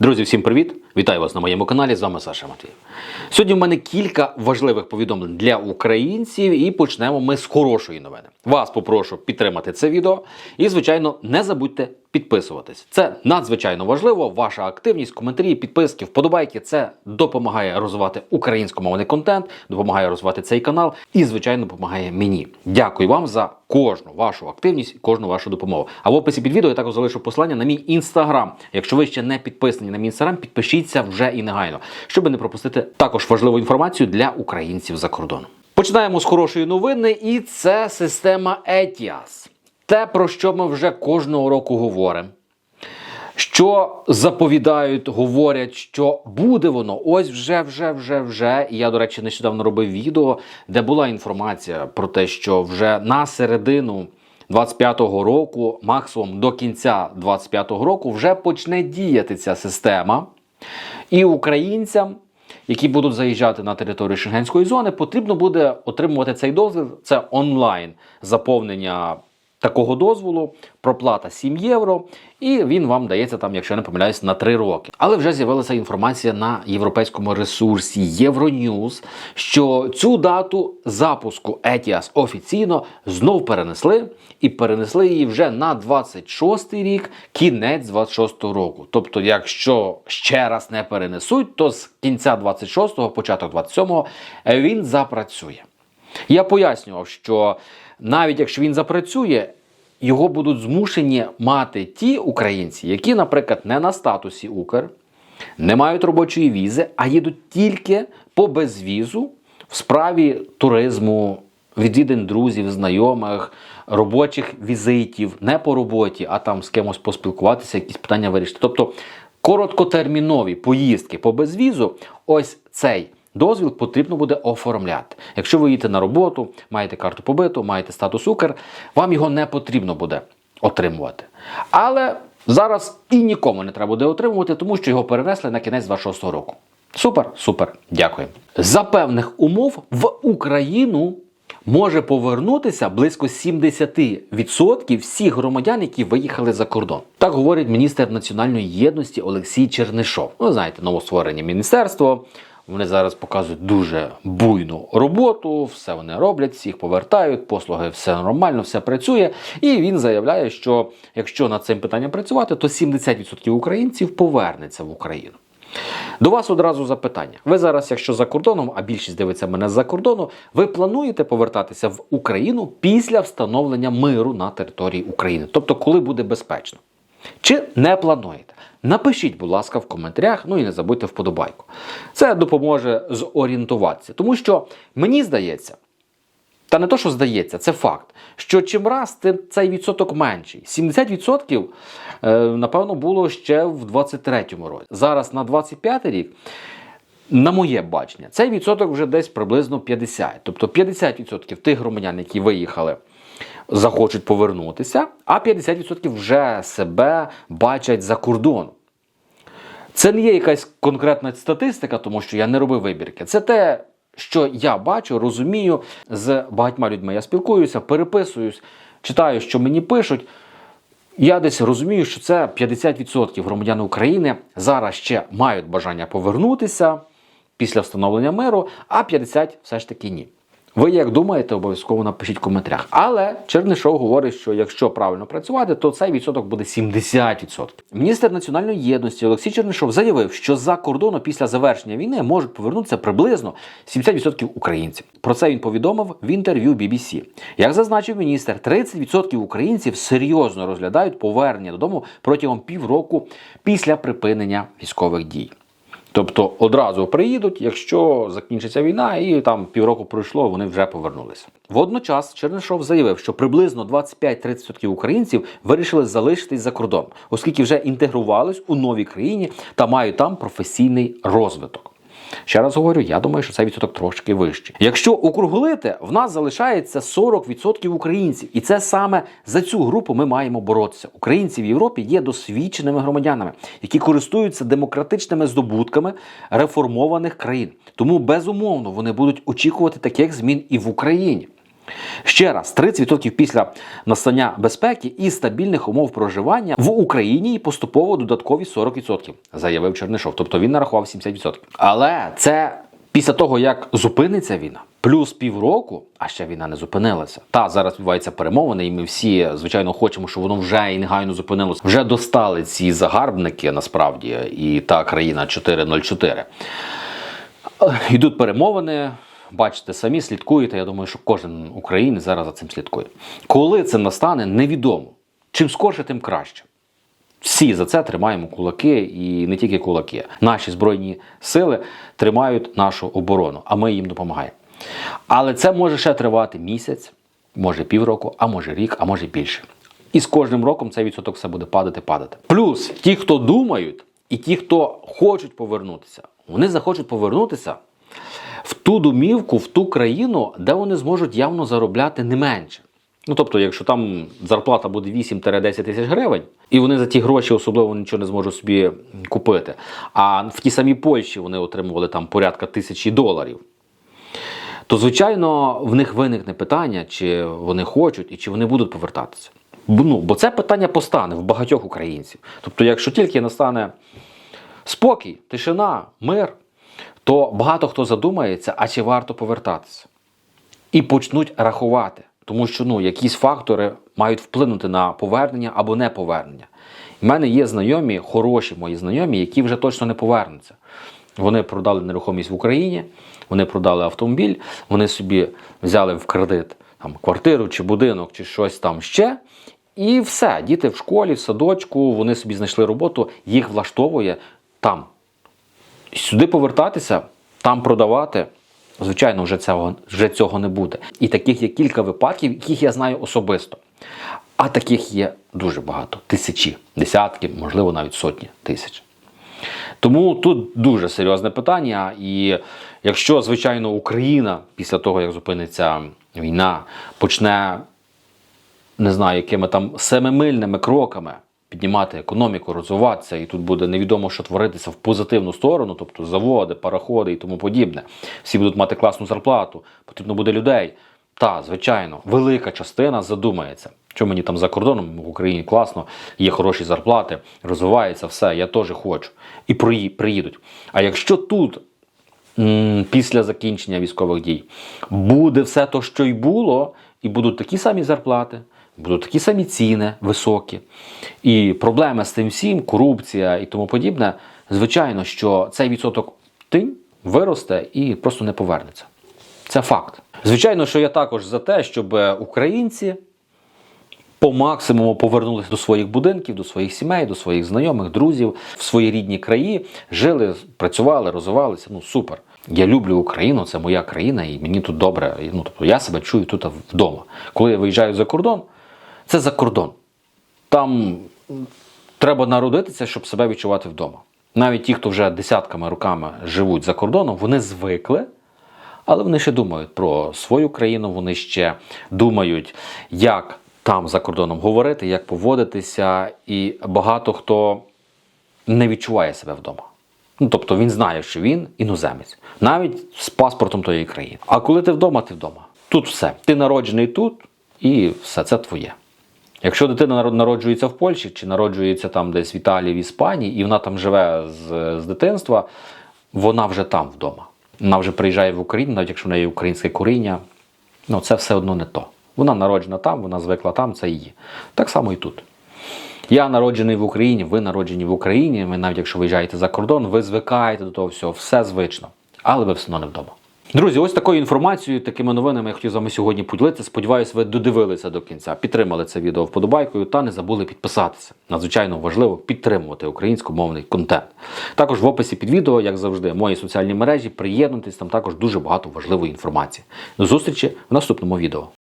Друзі, всім привіт! Вітаю вас на моєму каналі. З вами Саша Матвій. Сьогодні в мене кілька важливих повідомлень для українців, і почнемо ми з хорошої новини. Вас попрошу підтримати це відео і, звичайно, не забудьте підписуватись. Це надзвичайно важливо. Ваша активність, коментарі, підписки, вподобайки це допомагає розвивати українськомовний контент, допомагає розвивати цей канал і, звичайно, допомагає мені. Дякую вам за кожну вашу активність, кожну вашу допомогу. А в описі під відео я також залишу посилання на мій інстаграм. Якщо ви ще не підписані на мій інстаграм, підпишіться вже і негайно, щоб не пропустити також важливу інформацію для українців за кордоном. Починаємо з хорошої новини, і це система ETIAS. Те, про що ми вже кожного року говоримо. Що заповідають, говорять, що буде воно. Ось вже, вже, вже, вже. Я, до речі, нещодавно робив відео, де була інформація про те, що вже на середину 25-го року, максимум до кінця 25-го року, вже почне діяти ця система. І українцям, які будуть заїжджати на територію Шенгенської зони, потрібно буде отримувати цей дозвіл. Це онлайн заповнення такого дозволу, проплата 7 євро, і він вам дається там, якщо я не помиляюсь, на 3 роки. Але вже з'явилася інформація на європейському ресурсі Euronews, що цю дату запуску ETIAS офіційно знов перенесли, і перенесли її вже на 26 рік, кінець 26 року. Тобто, якщо ще раз не перенесуть, то з кінця 26-го, початок 27-го він запрацює. Я пояснював, що навіть якщо він запрацює, його будуть змушені мати ті українці, які, наприклад, не на статусі Укр, не мають робочої візи, а їдуть тільки по безвізу в справі туризму, відвідин друзів, знайомих, робочих візитів, не по роботі, а там з кимось поспілкуватися, якісь питання вирішити. Тобто короткотермінові поїздки по безвізу, ось цей. Дозвіл потрібно буде оформляти. Якщо ви їдете на роботу, маєте карту побиту, маєте статус Укр, вам його не потрібно буде отримувати. Але зараз і нікому не треба буде отримувати, тому що його перенесли на кінець 26-го року. Супер, супер, дякую. За певних умов в Україну може повернутися близько 70% всіх громадян, які виїхали за кордон. Так говорить міністр національної єдності Олексій Чернишов. Ви знаєте, новостворення міністерство. Вони зараз показують дуже буйну роботу, все вони роблять, всіх повертають, послуги, все нормально, все працює. І він заявляє, що якщо над цим питанням працювати, то 70% українців повернеться в Україну. До вас одразу запитання. Ви зараз, якщо за кордоном, а більшість дивиться мене за кордону, ви плануєте повертатися в Україну після встановлення миру на території України, тобто коли буде безпечно? Чи не плануєте? Напишіть, будь ласка, в коментарях, ну і не забудьте вподобайку. Це допоможе зорієнтуватися. Тому що мені здається, та не то, що здається, це факт, що чим раз тим цей відсоток менший. 70% е, напевно було ще в 23-му році. Зараз на 25-й рік. На моє бачення, цей відсоток вже десь приблизно 50. Тобто 50% тих громадян, які виїхали, захочуть повернутися, а 50% вже себе бачать за кордоном. Це не є якась конкретна статистика, тому що я не робив вибірки. Це те, що я бачу, розумію. З багатьма людьми я спілкуюся, переписуюсь, читаю, що мені пишуть. Я десь розумію, що це 50% громадян України зараз ще мають бажання повернутися після встановлення миру, а 50% все ж таки ні. Ви як думаєте, обов'язково напишіть в коментарях. Але Чернишов говорить, що якщо правильно працювати, то цей відсоток буде 70%. Міністр національної єдності Олексій Чернишов заявив, що за кордону після завершення війни можуть повернутися приблизно 70% українців. Про це він повідомив в інтерв'ю BBC. Як зазначив міністр, 30% українців серйозно розглядають повернення додому протягом півроку після припинення військових дій. Тобто одразу приїдуть, якщо закінчиться війна, і там півроку пройшло, вони вже повернулися. Водночас Чернишов заявив, що приблизно 25-30% українців вирішили залишитись за кордон, оскільки вже інтегрувались у новій країні та мають там професійний розвиток. Ще раз говорю, я думаю, що цей відсоток трошки вищий. Якщо округлити, в нас залишається 40% українців, і це саме за цю групу ми маємо боротися. Українці в Європі є досвідченими громадянами, які користуються демократичними здобутками реформованих країн. Тому безумовно вони будуть очікувати таких змін і в Україні. Ще раз, 30% після настання безпеки і стабільних умов проживання в Україні і поступово додаткові 40%, заявив Чернишов. Тобто він нарахував 70%. Але це після того, як зупиниться війна, плюс півроку, а ще війна не зупинилася. Та зараз відбуваються перемовини, і ми всі, звичайно, хочемо, щоб воно вже і негайно зупинилося. Вже достали ці загарбники насправді, і та країна 404. Йдуть перемовини. Бачите, самі слідкуєте. Я думаю, що кожен українець зараз за цим слідкує. Коли це настане, невідомо. Чим скорше, тим краще. Всі за це тримаємо кулаки і не тільки кулаки. Наші збройні сили тримають нашу оборону, а ми їм допомагаємо. Але це може ще тривати місяць, може півроку, а може рік, а може більше. І з кожним роком цей відсоток все буде падати, падати. Плюс ті, хто думають, і ті, хто хочуть повернутися, вони захочуть повернутися в ту домівку, в ту країну, де вони зможуть явно заробляти не менше. Ну тобто, якщо там зарплата буде 8-10 тисяч гривень, і вони за ті гроші особливо нічого не зможуть собі купити. А в тій самій Польщі вони отримували там порядка тисячі доларів. То, звичайно, в них виникне питання, чи вони хочуть і чи вони будуть повертатися. Ну, бо це питання постане в багатьох українців. Тобто, якщо тільки настане спокій, тишина, мир, то багато хто задумається, а чи варто повертатися. І почнуть рахувати, тому що ну, якісь фактори мають вплинути на повернення або не повернення. У мене є знайомі, хороші мої знайомі, які вже точно не повернуться. Вони продали нерухомість в Україні, вони продали автомобіль, вони собі взяли в кредит там, квартиру чи будинок, чи щось там ще. І все, діти в школі, в садочку, вони собі знайшли роботу, їх влаштовує там. Сюди повертатися, там продавати, звичайно, вже цього, вже цього не буде. І таких є кілька випадків, яких я знаю особисто. А таких є дуже багато. Тисячі, десятки, можливо, навіть сотні тисяч. Тому тут дуже серйозне питання. І якщо, звичайно, Україна після того, як зупиниться війна, почне не знаю, якими там семимильними кроками піднімати економіку, розвиватися, і тут буде невідомо, що творитися в позитивну сторону, тобто заводи, пароходи і тому подібне. Всі будуть мати класну зарплату, потрібно буде людей. Та, звичайно, велика частина задумається. Що мені там за кордоном в Україні класно, є хороші зарплати, розвивається все, я теж хочу. І приїдуть. А якщо тут після закінчення військових дій буде все то, що й було, і будуть такі самі зарплати, будуть такі самі ціни високі, і проблеми з тим всім, корупція і тому подібне, звичайно, що цей відсоток тинь виросте і просто не повернеться. Це факт. Звичайно, що я також за те, щоб українці по максимуму повернулися до своїх будинків, до своїх сімей, до своїх знайомих, друзів, в свої рідні краї, жили, працювали, розвивалися. Ну супер. Я люблю Україну, це моя країна, і мені тут добре. Ну, тобто я себе чую тут вдома. Коли я виїжджаю за кордон, це за кордон. Там треба народитися, щоб себе відчувати вдома. Навіть ті, хто вже десятками роками живуть за кордоном, вони звикли. Але вони ще думають про свою країну, вони ще думають, як там за кордоном говорити, як поводитися, і багато хто не відчуває себе вдома. Ну, тобто він знає, що він іноземець, навіть з паспортом тої країни. А коли ти вдома, ти вдома. Тут все. Ти народжений тут, і все це твоє. Якщо дитина народжується в Польщі чи народжується там десь в Італії, в Іспанії, і вона там живе з, з дитинства, вона вже там вдома. Вона вже приїжджає в Україну, навіть якщо в неї українське коріння, ну це все одно не то. Вона народжена там, вона звикла там, це її. Так само і тут. Я народжений в Україні, ви народжені в Україні. Ви навіть якщо виїжджаєте за кордон, ви звикаєте до того всього, все звично. Але ви все одно не вдома. Друзі, ось такою інформацією, такими новинами я хотів з вами сьогодні поділитися. Сподіваюсь, ви додивилися до кінця, підтримали це відео вподобайкою та не забули підписатися. Надзвичайно важливо підтримувати українськомовний контент. Також в описі під відео, як завжди, мої соціальні мережі. Приєднуйтесь, там також дуже багато важливої інформації. До зустрічі в наступному відео.